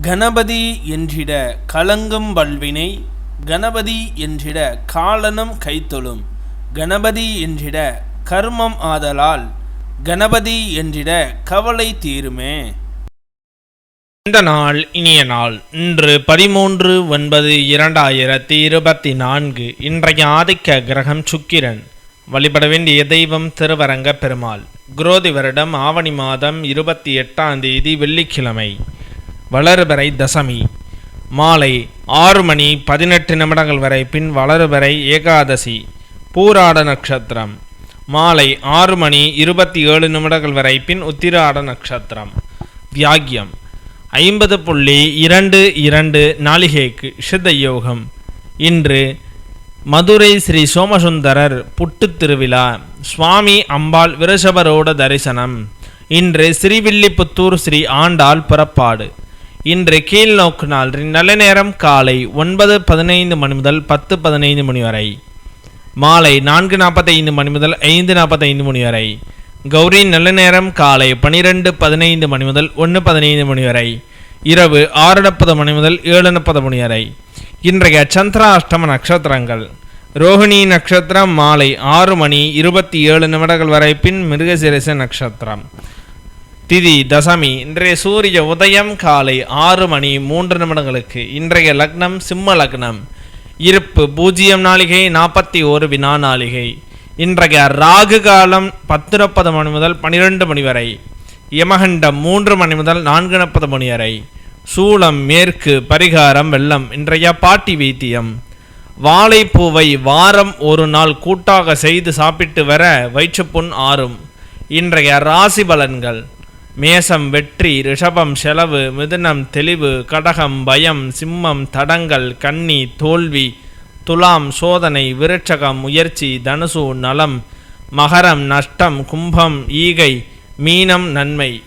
கணபதி என்றிட கலங்கும் வல்வினை கணபதி என்றிட காலனும் கைத்தொழும் கணபதி என்றிட கர்மம் ஆதலால் கணபதி என்றிட கவலை தீருமே. இந்த நாள் இனிய நாள். இன்று பதிமூன்று ஒன்பது இரண்டாயிரத்தி இருபத்தி நான்கு. இன்றைய ஆதிக்க கிரகம் சுக்கிரன். வழிபட வேண்டிய தெய்வம் திருவரங்க பெருமாள். குரோதி வருடம் ஆவணி மாதம் இருபத்தி எட்டாம் தேதி வெள்ளிக்கிழமை. வளர்பறை தசமி. மாலை ஆறு மணி பதினெட்டு நிமிடங்கள் வரை பின் வளர்பறை ஏகாதசி பூராட நட்சத்திரம். மாலை ஆறு மணி இருபத்தி ஏழு நிமிடங்கள் வரை பின் உத்திராட நட்சத்திரம். வியாகியம் ஐம்பது புள்ளி இரண்டு இரண்டு நாளிகைக்கு சித்த யோகம் இன்று மதுரை ஸ்ரீ சோமசுந்தரர் புட்டு திருவிழா. சுவாமி அம்பாள் விருஷபரோட தரிசனம். இன்று ஸ்ரீவில்லிபுத்தூர் ஸ்ரீ ஆண்டாள் புறப்பாடு. இன்று கீழ் நோக்கு நாள் நல்ல நேரம் காலை ஒன்பது பதினைந்து மணி முதல் பத்து பதினைந்து மணி வரை. மாலை நான்கு நாற்பத்தைந்து மணி முதல் ஐந்து நாற்பத்தைந்து மணி வரை. கௌரி நல்ல நேரம் காலை பனிரெண்டு பதினைந்து மணி முதல் ஒன்று பதினைந்து மணி வரை. இரவு ஆறு நாற்பது மணி முதல் ஏழு முப்பது மணி வரை. இன்றைய சந்திராஷ்டம நட்சத்திரங்கள். ரோஹிணி நட்சத்திரம் மாலை ஆறு மணி இருபத்தி ஏழு நிமிடங்கள் வரை. பின் மிருகசிரச நட்சத்திரம். திதி தசமி இன்றைய சூரிய உதயம் காலை ஆறு மணி மூன்று நிமிடங்களுக்கு. இன்றைய லக்னம் சிம்ம லக்னம். இருப்பு பூஜ்ஜியம் நாளிகை நாற்பத்தி ஒரு வினா நாளிகை. இன்றைய ராகு காலம் பத்து முப்பது மணி முதல் பனிரெண்டு மணி வரை. யமகண்டம் மூன்று மணி முதல் நான்கு முப்பது மணி வரை. சூளம் மேற்கு பரிகாரம் வெள்ளம் இன்றைய பாட்டி வைத்தியம். வாழைப்பூவை வாரம் ஒரு நாள் கூட்டாக செய்து சாப்பிட்டு வர வயிற்றுப்புண் ஆறும். இன்றைய ராசி பலன்கள். மேசம் வெற்றி ரிஷபம் செலவு மிதுனம் தெளிவு கடகம் பயம் சிம்மம் தடங்கள் கன்னி தோல்வி துலாம் சோதனை விருட்சகம் முயற்சி தனுசு நலம் மகரம் நஷ்டம் கும்பம் ஈகை மீனம் நன்மை.